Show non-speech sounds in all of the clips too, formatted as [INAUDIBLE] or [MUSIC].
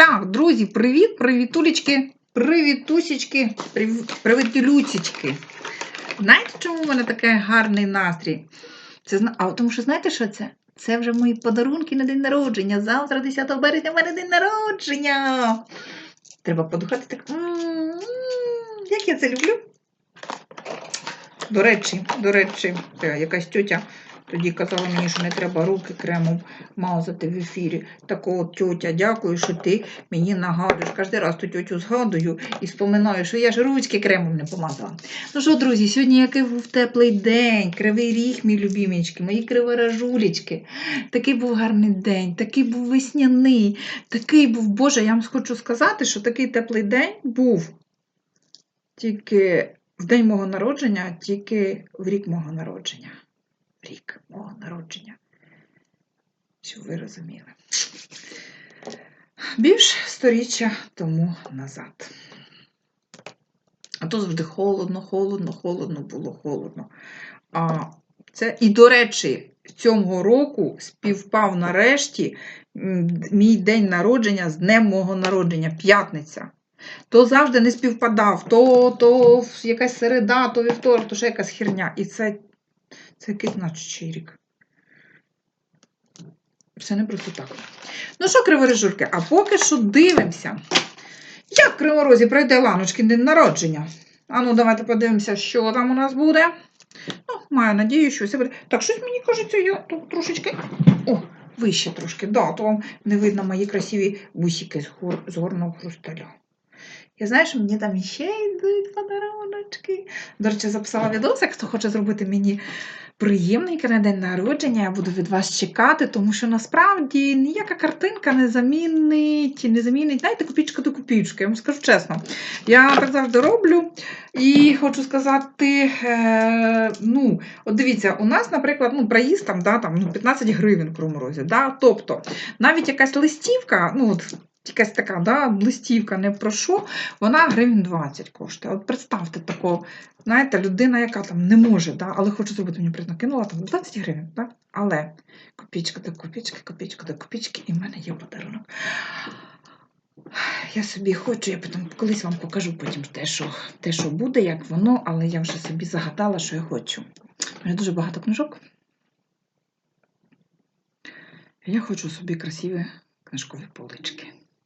Так, друзі, привіт, привітулечки, привітусечки, прив- привітулюсечки. Знаєте, чому в мене такий гарний настрій? Це, а тому що знаєте, що це? Це вже мої подарунки на день народження. Завтра, 10 березня, в мене день народження. Треба подухати так. «М, м, Як я це люблю. До речі, до речі, якась тьотя тоді казала мені, що не треба руки кремом мазати в ефірі. Так от, тьотя, дякую, що ти мені нагадуєш. Кожен раз ту тьотю згадую і споминаю, що я ж ручки кремом не помазала. Ну що, друзі, сьогодні який був теплий день, кривий ріг, мій любімечки, мої криворажулечки. Такий був гарний день, такий був весняний, такий був, Боже, я вам хочу сказати, що такий теплий день був тільки в день мого народження, тільки в рік мого народження. Рік мого народження. Щоб ви розуміли. Більш сторіччя тому назад. А то завжди холодно, холодно, холодно було холодно. А це, і, до речі, цього року співпав нарешті мій день народження з днем мого народження, п'ятниця. То завжди не співпадав, то, то якась середа, то вівторок, то ще якась херня. І це, це якийсь значущий рік. Все не просто так. Ну що, криворежурки, а поки що дивимося. Як Криворозі пройде Ланочкин день народження? А ну, давайте подивимося, що там у нас буде. Ну, маю надію, що все буде. Так, щось мені кажеться, я тут трошечки. О, вище трошки. Да, то вам не видно мої красиві бусики з, гор... з горного хрусталя. Я знаю, що мені там ще йдуть подаруночки. До речі, записала відосик, хто хоче зробити мені приємненький на день народження. Я буду від вас чекати, тому що насправді ніяка картинка не замінить, не замінить, знаєте, копійка до копійки. Я вам скажу чесно. Я так завжди роблю. І хочу сказати, е, ну, от дивіться, у нас, наприклад, ну, проїзд там, да, там, ну, 15 гривень в Кривому Розі. Да? Тобто, навіть якась листівка, ну, от, якась така да, листівка, не про що, вона гривень 20 коштує. От представте таку, знаєте, людина, яка там не може, да, але хоче зробити мені приємно, кинула там 20 гривень, да? але копійка до копійки, копійка до копійки, і в мене є подарунок. Я собі хочу, я потім колись вам покажу потім те, що, те, що буде, як воно, але я вже собі загадала, що я хочу. У мене дуже багато книжок. Я хочу собі красиві книжкові полички.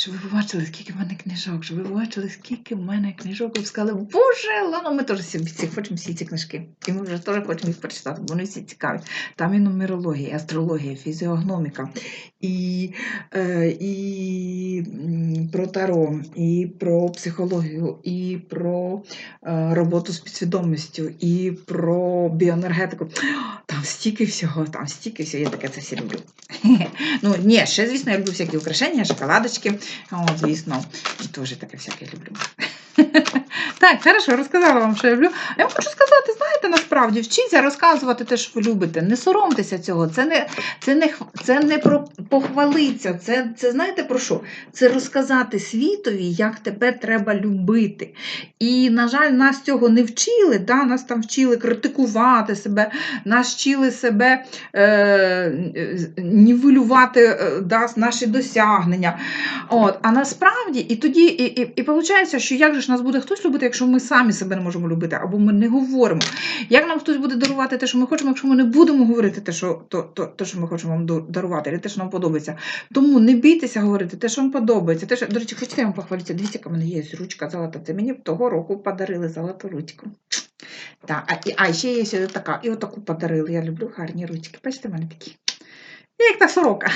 Щоб ви побачили, скільки в мене книжок, щоб ви побачили, скільки в мене книжок, і ви сказали, Боже, Лано, ми теж всі, всі хочемо всі ці книжки. І ми вже теж хочемо їх прочитати, бо вони всі цікаві. Там і нумерологія, і астрологія, фізіогноміка, і, е, і про таро, і про психологію, і про е, роботу з підсвідомістю, і про біоенергетику. Там стільки всього, там стільки всього, я таке це все люблю. [LAUGHS] Ну, ні, ще, звісно, я люблю всякі украшення, шоколадочки. От, звісно, теж таке всяке люблю. [LAUGHS] Так, хорошо, розказала вам, що я люблю. Я вам хочу сказати, знаєте, насправді, вчіться розказувати те, що ви любите. Не соромтеся цього. Це не, це не, це не про похвалитися. Це, це знаєте про що? Це розказати світові, як тебе треба любити. І, на жаль, нас цього не вчили. Да? Нас там вчили критикувати себе, нас вчили себе е, нівелювати е, да, наші досягнення. От, а насправді, і тоді, і, і, і виходить, що як же ж нас буде хтось любити, якщо ми самі себе не можемо любити, або ми не говоримо. Як нам хтось буде дарувати те, що ми хочемо, якщо ми не будемо говорити те, що, то, то, то, що ми хочемо вам дарувати, або те, що нам подобається. Тому не бійтеся говорити те, що вам подобається. Те, що... До речі, хочете я вам похвалитися? Дивіться, яка в мене є ручка золота. Це мені того року подарили золоту ручку. Так, а, і, а ще є ще така. І отаку подарили. Я люблю гарні ручки. Бачите, в мене такі. Як та сорока.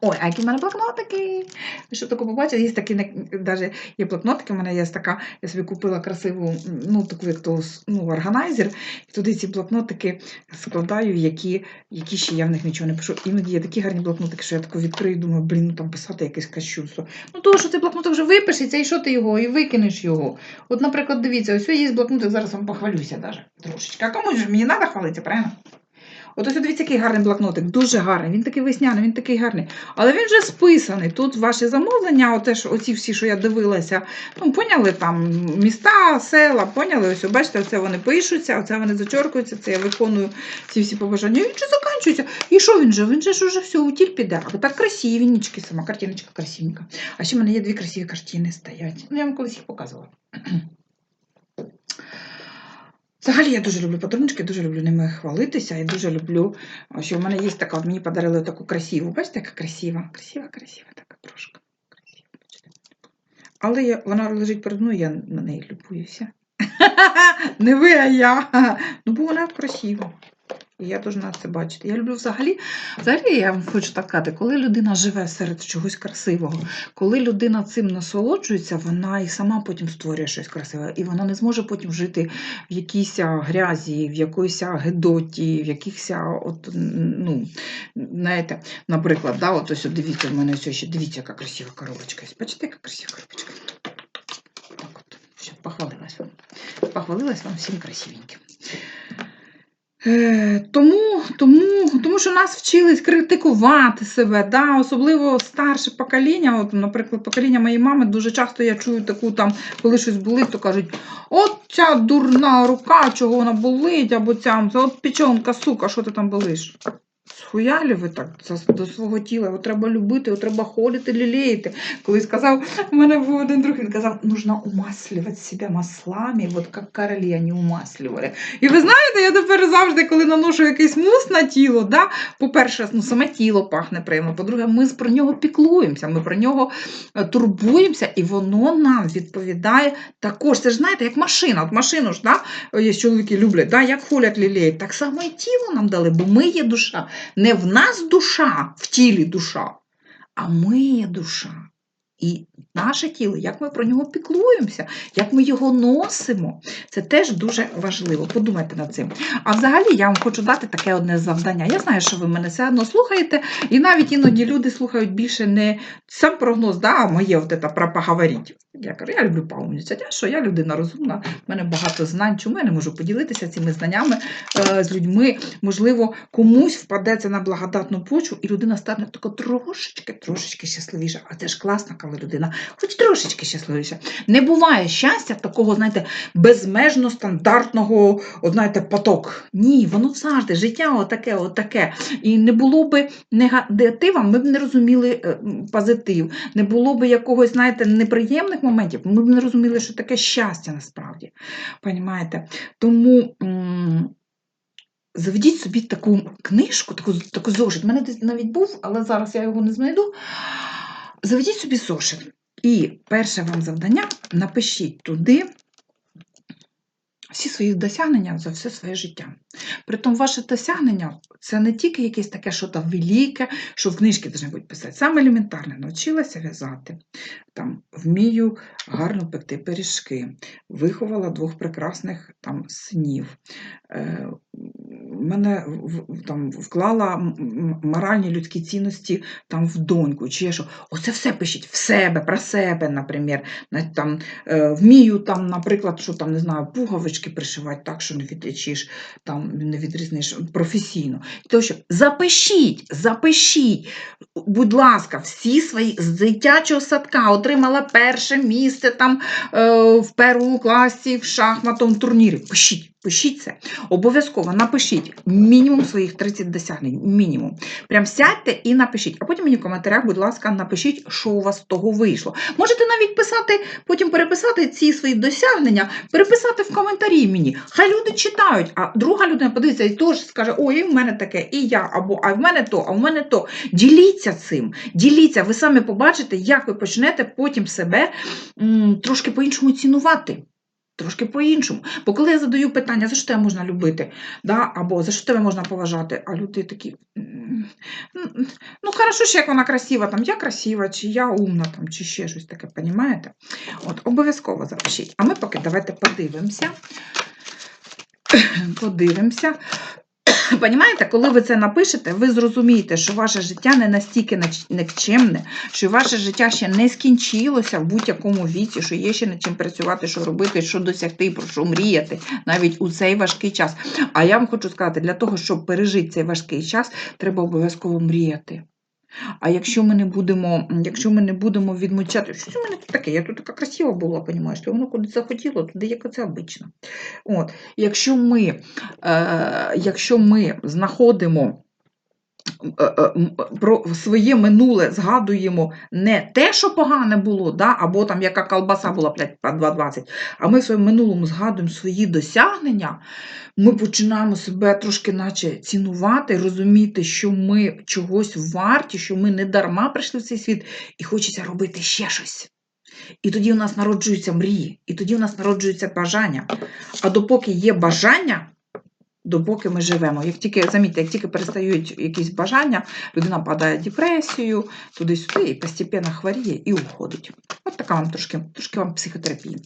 Ой, а які в мене блокнотики. Ви що таке побачили? Є такі, навіть є блокнотики, в мене є така, я собі купила красиву, ну, таку, як то, ну, органайзер, і туди ці блокнотики складаю, які, які ще я в них нічого не пишу. Іноді є такі гарні блокнотики, що я таку відкрию, думаю, блін, ну там писати якесь кощунство. Ну, того, що цей блокнотик вже випишеться, і що ти його, і викинеш його. От, наприклад, дивіться, ось є блокнотик, зараз вам похвалюся даже трошечки. А кому ж мені треба хвалитися, правильно? От ось дивіться, який гарний блокнотик, дуже гарний. Він такий весняний, він такий гарний. Але він вже списаний. Тут ваші замовлення, оте ж, оці всі, що я дивилася, ну, поняли там міста, села, поняли, ось, бачите, оце вони пишуться, оце вони зачоркуються, це я виконую ці всі побажання. І він же закінчується. І що він же? Він же ж уже все, утіль піде. А тепер красивенечки, сама картиночка красивенька. А ще в мене є дві красиві картини стоять. Ну, я вам колись їх показувала. Взагалі я дуже люблю подарунки, дуже люблю ними хвалитися і дуже люблю, що в мене є така, от мені подарили таку красиву. Бачите, яка красива? Красива, красива, така трошка. Але я, вона лежить перед мною, я на неї любуюся. [LAUGHS] Не ви, а я. Ну, бо вона красива. І я должна це бачити. Я люблю взагалі, взагалі я вам хочу так сказати, коли людина живе серед чогось красивого, коли людина цим насолоджується, вона і сама потім створює щось красиве, і вона не зможе потім жити в якійсь грязі, в якоїсь гедоті, в якихось, от, ну, знаєте, наприклад, да, от ось дивіться, в мене ось ще дивіться, яка красива коробочка. Бачите, яка красива коробочка? Так от, все, похвалилась вам. Похвалилась вам всім красивеньким. Е, тому, тому, тому що нас вчились критикувати себе, да? особливо старше покоління, от, наприклад, покоління моєї мами, дуже часто я чую таку там, коли щось болить, то кажуть, от ця дурна рука, чого вона болить, або ця, от печонка, сука, що ти там болиш? Схуялі ви так до свого тіла, його треба любити, його треба холити, лілеяти. Колись сказав, у мене був один друг, він казав, нужно умаслювати себе маслами, от як королі вони умаслювали. І ви знаєте, я тепер завжди, коли наношу якийсь мус на тіло, да, по-перше, ну, саме тіло пахне приємно, по-друге, ми про нього піклуємося, ми про нього е, турбуємося, і воно нам відповідає також. Це ж знаєте, як машина. От машину ж, да, є чоловіки люблять, да, як холять лілеють, так само і тіло нам дали, бо ми є душа. Не в нас душа, в тілі душа, а ми є душа. І наше тіло, як ми про нього піклуємося, як ми його носимо, це теж дуже важливо. Подумайте над цим. А взагалі я вам хочу дати таке одне завдання. Я знаю, що ви мене все одно слухаєте, і навіть іноді люди слухають більше не сам прогноз, да, моє от це про. Я кажу, я люблю поумнічати, а що я людина розумна, в мене багато знань, чому я не можу поділитися цими знаннями е, з людьми. Можливо, комусь впадеться на благодатну почву, і людина стане тако трошечки, трошечки щасливіша. А це ж класно, коли людина хоч трошечки щасливіша. Не буває щастя такого, знаєте, безмежно стандартного, от, знаєте, поток. Ні, воно завжди, життя отаке, отаке. І не було би негатива, ми б не розуміли е, позитив. Не було б якогось, знаєте, неприємних моментів, ми б не розуміли, що таке щастя насправді. Понімаєте? Тому. Заведіть собі таку книжку, таку, таку зошит. У мене десь навіть був, але зараз я його не знайду. Заведіть собі зошит. І перше вам завдання напишіть туди всі свої досягнення за все своє життя. Притом ваше досягнення це не тільки якесь таке що там велике, що в книжці повинні бути писати. Саме елементарне, навчилася в'язати, там, вмію гарно пекти пиріжки, виховала двох прекрасних там синів. Е, мене там вклала моральні людські цінності там в доньку, чи що. Оце все пишіть в себе, про себе, наприклад. На- Там, е, вмію, там, наприклад, що там, не знаю, пуговички пришивати так, що не відрічиш, там не відрізниш професійно. Що запишіть, запишіть, будь ласка, всі свої з дитячого садка отримала перше місце там е, в першому класі в шахматовому турнірі. Пишіть. Пишіть це. Обов'язково напишіть мінімум своїх 30 досягнень. Мінімум. Прям сядьте і напишіть. А потім мені в коментарях, будь ласка, напишіть, що у вас з того вийшло. Можете навіть писати, потім переписати ці свої досягнення, переписати в коментарі мені. Хай люди читають, а друга людина подивиться і теж скаже: ой, в мене таке, і я, або а в мене то, а в мене то. Діліться цим, діліться, ви самі побачите, як ви почнете потім себе м, трошки по-іншому цінувати. Трошки по-іншому. Бо коли я задаю питання, за що тебе можна любити, да? або за що тебе можна поважати, а люди такі. «М, м, Ну, хорошо, що як вона красива, там я красива, чи я умна, там, чи ще щось таке, понімаєте? От, обов'язково запишіть. А ми поки давайте подивимося. Подивимося. [LAUGHS] Понімаєте, коли ви це напишете, ви зрозумієте, що ваше життя не настільки нікчемне, що ваше життя ще не скінчилося в будь-якому віці, що є ще над чим працювати, що робити, що досягти, про що мріяти навіть у цей важкий час. А я вам хочу сказати, для того, щоб пережити цей важкий час, треба обов'язково мріяти. А якщо ми не будемо, якщо ми не будемо відмічати, що у мене тут таке? Я тут така красива була, розумієш, то воно куди захотіло, туди як це обично. От, якщо ми, е, якщо ми знаходимо про своє минуле згадуємо не те, що погане було, да, або там яка колбаса була блядь, по 2,20, а ми в своєму минулому згадуємо свої досягнення, ми починаємо себе трошки наче цінувати, розуміти, що ми чогось варті, що ми не дарма прийшли в цей світ, і хочеться робити ще щось. І тоді у нас народжуються мрії, і тоді у нас народжуються бажання. А допоки є бажання, допоки ми живемо. Як тільки, замітьте, як тільки перестають якісь бажання, людина падає в депресію, туди-сюди, і постепенно хворіє і уходить. От така вам трошки, трошки вам психотерапії.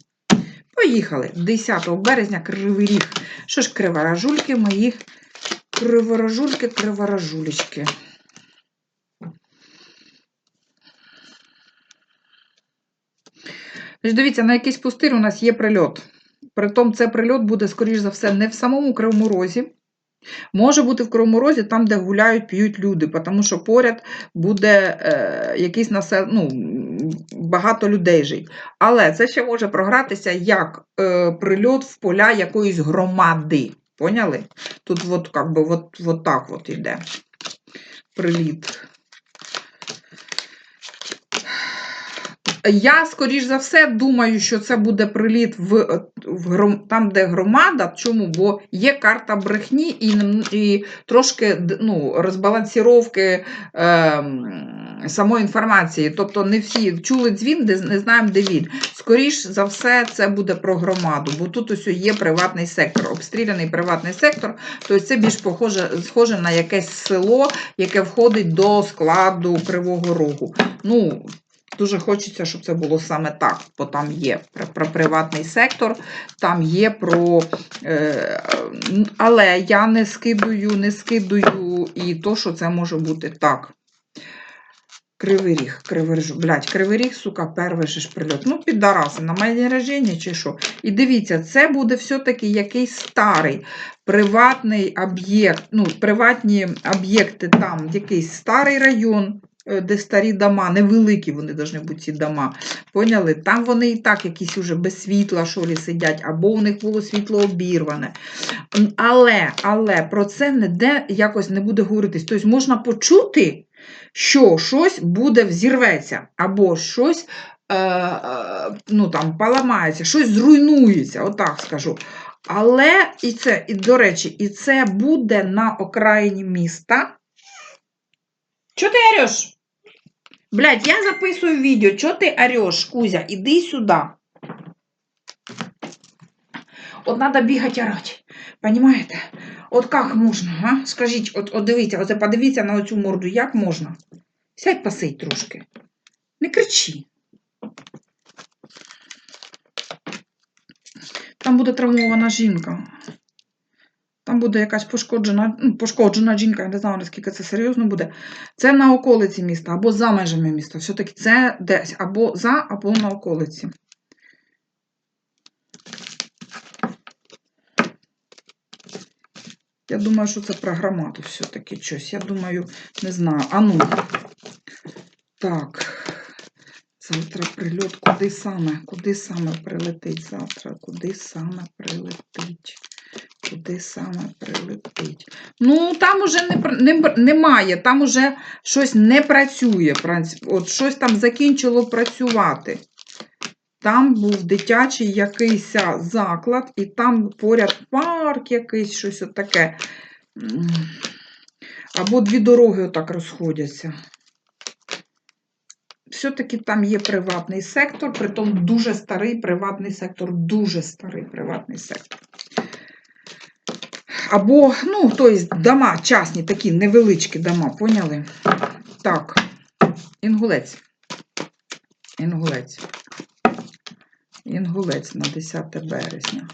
Поїхали. 10 березня Кривий Ріг. Що ж, криворожульки моїх криворожульки, криворожулечки. Дивіться, на якийсь пустир у нас є прильот. Притом це прильот буде, скоріш за все, не в самому Кривому Розі. Може бути в Кривому Розі там, де гуляють, п'ють люди, тому що поряд буде е, якийсь насел... ну, багато людей жить. Але це ще може програтися як е, прильот в поля якоїсь громади. Поняли? Тут от, как би, от, от так от іде приліт. Я, скоріш за все, думаю, що це буде приліт в, в там, де громада. Чому? Бо є карта брехні і, і трошки ну, розбалансіровки е, самої інформації. Тобто не всі чули дзвін, де не знаємо, де він. Скоріш за все, це буде про громаду, бо тут ось є приватний сектор, обстріляний приватний сектор, тобто це більш похоже, схоже на якесь село, яке входить до складу Кривого Рогу. Ну, Дуже хочеться, щоб це було саме так, бо там є про, приватний сектор, там є про. Е, але я не скидую, не скидую і то, що це може бути так. Кривий ріг, кривий блядь, кривий ріг, сука, перший же ж прильот. Ну, піддараси, на моє день чи що. І дивіться, це буде все-таки якийсь старий приватний об'єкт, ну, приватні об'єкти там, якийсь старий район, де старі дома, невеликі вони повинні бути ці дома. Поняли? Там вони і так якісь уже без світла що лі сидять, або у них було світло обірване. Але, але про це ніде якось не буде говоритись. Тобто можна почути, що щось буде взірветься, або щось е, е, ну, там, поламається, щось зруйнується, отак скажу. Але і це, і, до речі, і це буде на окраїні міста. Чого ти ореш? Блядь, я записую відео. Чого ти ореш, Кузя? Іди сюди. От треба бігати орати. Понимаєте? От як можна, а? Скажіть, от, от дивіться, оце подивіться на оцю морду, як можна? Сядь посидь трошки. Не кричи. Там буде травмована жінка. Там буде якась пошкоджена, ну, пошкоджена жінка, я не знаю, наскільки це серйозно буде. Це на околиці міста або за межами міста. Все-таки це десь або за, або на околиці. Я думаю, що це про громаду все-таки щось. Я думаю, не знаю. А ну. Так. Завтра прильот. Куди саме? Куди саме прилетить завтра? Куди саме прилетить? Куди саме прилетить? Ну, там уже не, не, немає, там уже щось не працює. От щось там закінчило працювати. Там був дитячий якийсь заклад, і там поряд парк якийсь, щось таке. Або дві дороги отак розходяться. Все-таки там є приватний сектор, притом дуже старий приватний сектор, дуже старий приватний сектор. Або, ну, то тобто, дома, частні, такі невеличкі дома, поняли? Так, інгулець. Інгулець. Інгулець на 10 березня.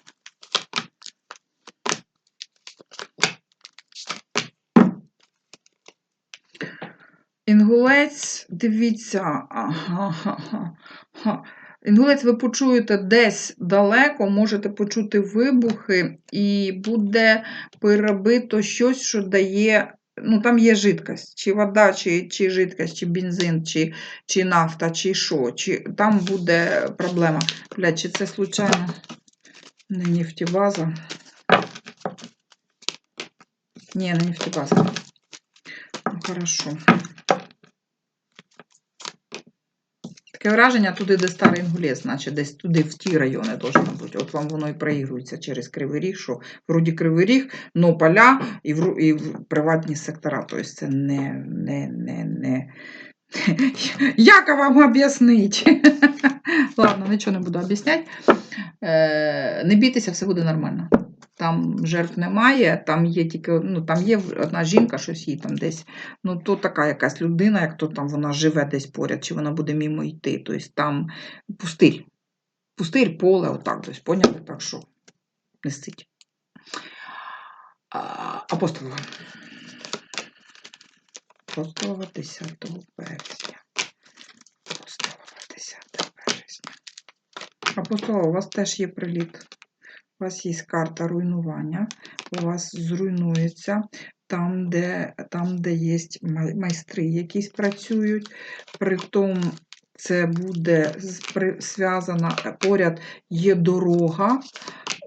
Інгулець, дивіться, ага, ага, ага. Інгулець ви почуєте десь далеко, можете почути вибухи, і буде перебито щось, що дає. Ну, там є жидкость, чи вода, чи, чи жидкость, чи бензин, чи, чи нафта, чи що. Чи, там буде проблема. Блядь, чи це случайно не нефтебаза? Ні, не нефтебаза. Ну, хорошо. Таке враження туди, де старий інгулець, значить десь туди, в ті райони должно бути. От вам воно і проігрується через Кривий Ріг, що вроді Кривий Ріг, но поля і в, і в приватні сектора. Тобто це не, не, не, не. [LAUGHS] Як вам об'яснити? [LAUGHS] Ладно, нічого не буду об'ясняти. Е, не бійтеся, все буде нормально. Там жертв немає, там є тільки ну, там є одна жінка, щось їй там десь. Ну, то така якась людина, як то там вона живе десь поряд, чи вона буде мімо йти. Тобто там пустир. Пустир, поле, отак. Тобто, поняли? Так що не стить. А, Апостолова. Апостолова 10 березня. Апостолова 10 березня. Апостолова, у вас теж є приліт. У вас є карта руйнування, у вас зруйнується там, де, там, де є майстри, якісь працюють. Притом це буде з- при- зв'язано е, поряд є дорога.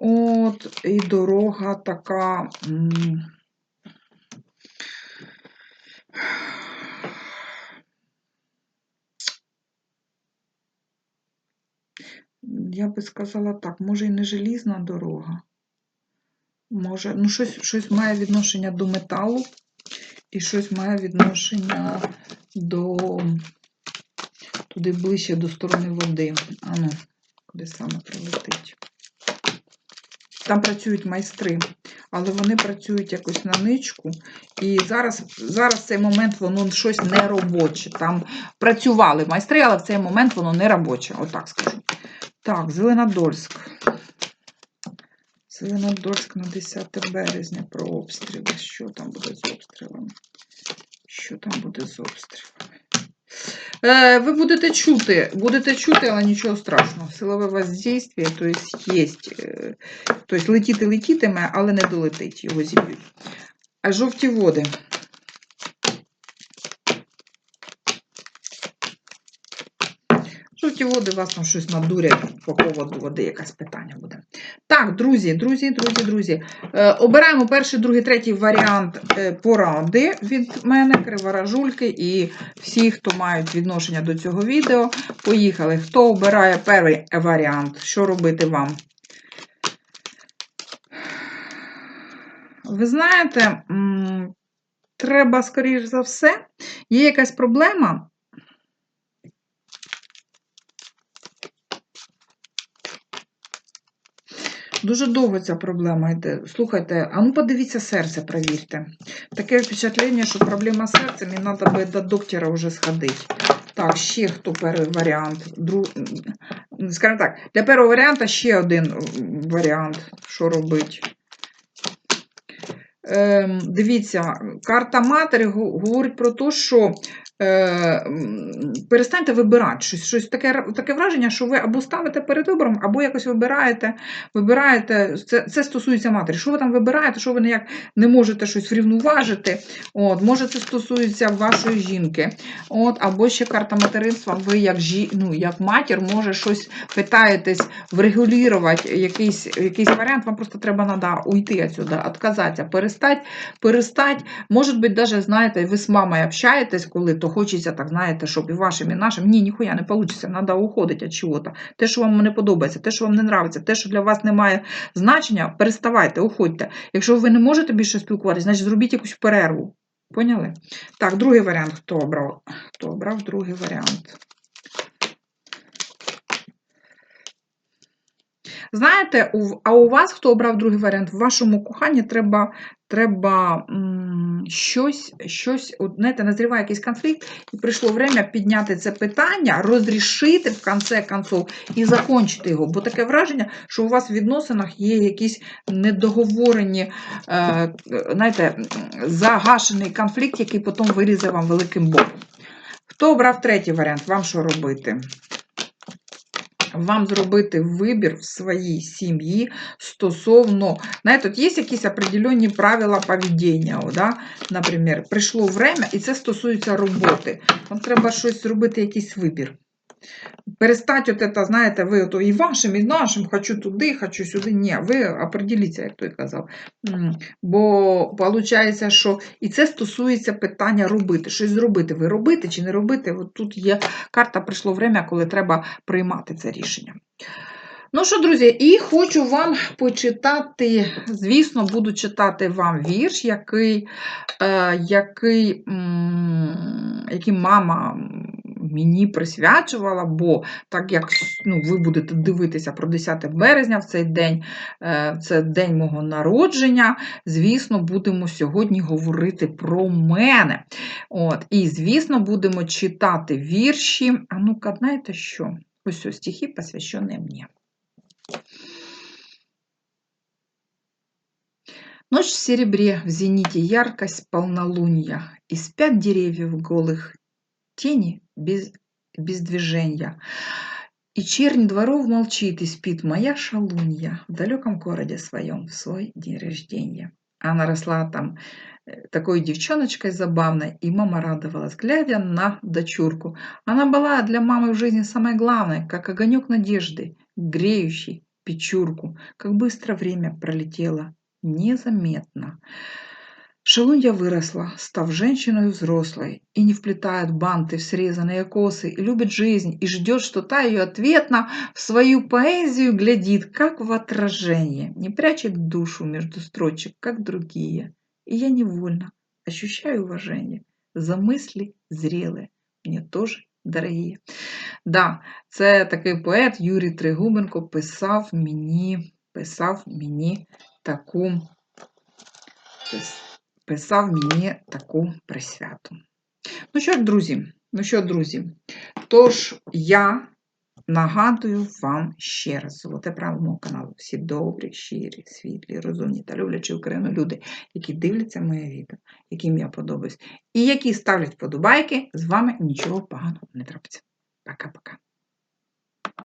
От, і дорога така. м, Я би сказала так, може і не желізна дорога. Може, ну щось, щось має відношення до металу, і щось має відношення до туди ближче до сторони води. А ну, куди саме прилетить. Там працюють майстри, але вони працюють якось на ничку. І зараз, зараз в цей момент воно щось не робоче. Там працювали майстри, але в цей момент воно не робоче. Отак скажу. Так, Зеленодольськ. Зеленодольськ на 10 березня про обстріли. Що там буде з обстрілами? Що там буде з обстрілами? Е, ви будете чути, будете чути, але нічого страшного. Силове воздействие, то есть є. Е, то есть летіти летітиме, але не долетить, його зіб'ють. А жовті води. Жовті води вас там щось надурять по поводу води, якесь питання буде. Так, друзі, друзі, друзі, друзі. Е, обираємо перший, другий, третій варіант е, поради від мене, криворажульки і всі, хто мають відношення до цього відео. Поїхали. Хто обирає перший варіант? Що робити вам? Ви знаєте, треба, скоріш за все, є якась проблема. Дуже довго ця проблема йде. Слухайте, а ну подивіться серце, провірте. Таке впечатлення, що проблема з серцем, і треба би до доктора вже сходити. Так, ще хто перший варіант. Друг... Скажімо так, для першого варіанта ще один варіант, що робити. Ем, дивіться, карта матері говорить про те, що перестаньте вибирати щось, щось таке, таке враження, що ви або ставите перед вибором, або якось вибираєте, вибираєте. Це, це стосується матері. Що ви там вибираєте, що ви ніяк не можете щось врівноважити. От, може, це стосується вашої жінки. От, або ще карта материнства, ви як, жі, ну, як матір, може щось питаєтесь врегулювати якийсь, якийсь варіант, вам просто треба надо уйти отсюда, отказатися, перестать, перестать. Може бути, даже, знаєте, ви з мамою общаєтесь, коли то хочеться, так знаєте, щоб і вашим, і нашим. Ні, ніхуя не вийде, треба уходити від чого-то. Те, що вам не подобається, те, що вам не нравиться, те, що для вас не має значення, переставайте, уходьте. Якщо ви не можете більше спілкуватися, значить зробіть якусь перерву. Поняли? Так, другий варіант. Хто обрав? Хто обрав другий варіант? Знаєте, а у вас, хто обрав другий варіант, в вашому коханні треба, треба щось, щось, знаєте, назріває якийсь конфлікт, і прийшло время підняти це питання, розрішити в конце концов і закончити його. Бо таке враження, що у вас в відносинах є якісь недоговорені, е, знаєте, загашений конфлікт, який потім вирізе вам великим боком. Хто обрав третій варіант? Вам що робити? Вам зробити вибір в своїй сім'ї стосовно, знаєте, тут є якісь определенні правила поведіння, да? наприклад, прийшло время, і це стосується роботи. Вам треба щось зробити, якийсь вибір. Перестать от это, знаєте, ви ото і вашим, і нашим, хочу туди, хочу сюди. Ні, ви определіться, як той казав. Бо виходить, що і це стосується питання робити. Щось зробити. Ви робите чи не робите? От тут є карта, прийшло время, коли треба приймати це рішення. Ну що, друзі, і хочу вам почитати, звісно, буду читати вам вірш, який, е, який, м, який мама мені присвячувала, бо так як ну, ви будете дивитися про 10 березня в цей день, е, це день мого народження, звісно, будемо сьогодні говорити про мене. От, І, звісно, будемо читати вірші. А ну-ка, знаєте що? Ось ось стихи, посвящені мені. Ночь в серебре, в зените яркость полнолуния, И спят деревьев голых, тени без, без движения. И чернь дворов молчит, и спит моя шалунья в далеком городе своем в свой день рождения. Она росла там э, такой девчоночкой забавной, и мама радовалась, глядя на дочурку. Она была для мамы в жизни самой главной, как огонек надежды, греющий печурку. Как быстро время пролетело, незаметно. Шалунья выросла, став женщиной взрослой, и не вплетает банты в срезанные косы, и любит жизнь, и ждет, что та ее ответно в свою поэзию глядит, как в отражение, не прячет душу между строчек, как другие. И я невольно ощущаю уважение за мысли зрелые, мне тоже дорогі. Да, це такий поет Юрій Тригубенко писав мені, писав мені таку, пис- писав мені таку присвяту. Ну що, друзі, ну що, друзі, тож я нагадую вам ще раз, золоте право мого каналу. Всі добрі, щирі, світлі, розумні та люблячі Україну люди, які дивляться моє відео, яким я подобаюсь, і які ставлять подобайки, з вами нічого поганого не трапиться. Пока-пока.